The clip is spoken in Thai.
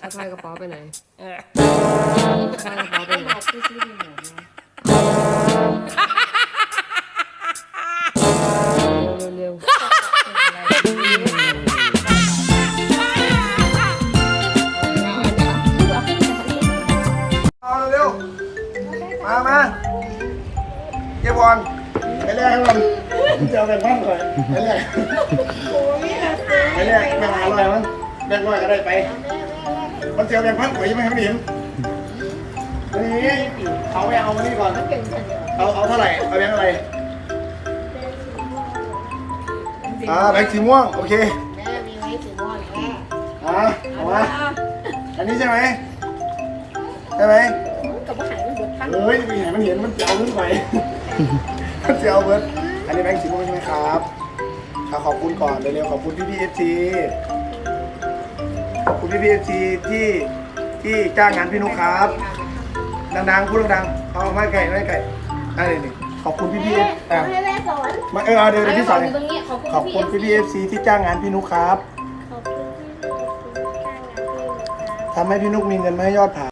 สะพายกระเป๋าไปไหนสะพายกระเป๋าไปไหนบอกซื้อซื้อหนเร็วเร็วเอาเร็วมามาเก็บบอลไปแรกให้มันจะเอาแบ่งบ้านก่อนไปแรกไปแรกแบ่งอร่อยมั้ง แบ่งร้อยก็ได้ไป มันจะเอาแบ่งพันก่อนยังไม่ให้มันเห็นอันนี้เขาไปเอามานี่ก่อนเป็นคนเดียวเอาเอาเท่าไหร่ เอาแบงค์อะไร อ่าแบงค์สีม่วง โอเคแม่มีไว้สีม่วงแม่อ่าเอามาอันนี้ใช่ไหมใช่ไหมกับว่าหายไปหมดพันเอ้ยมีไหนมันเห็นมันจะเอาขึ้นไปมันจะเอาเบิร์ดอันนี้แบงค์สีม่วงใช่ไหมครับเอาขอบคุณก่อนเร็วๆขอบคุณพี่พีเอฟซีขอบ คุณพี่พีเอฟซีที่ที่จ้างงานพี่นุ๊กครับ ดังๆพูดดังๆเอาไม่ไก่ไม่ไก่อันนี้นี่ขอบคุณพี่พีเอฟอะให้แม่สอนมาเออเอาเดี๋ยวเดี๋ยวพี่สอนอยู่ตรงนี้ขอบคุณขอบคุณพี่พีเอฟซีที่จ้างงานพี่นุ๊กครับขอบคุณที่จ้างงานพี่ทำให้พี่นุ๊กมีเงินมาให้ยอดผา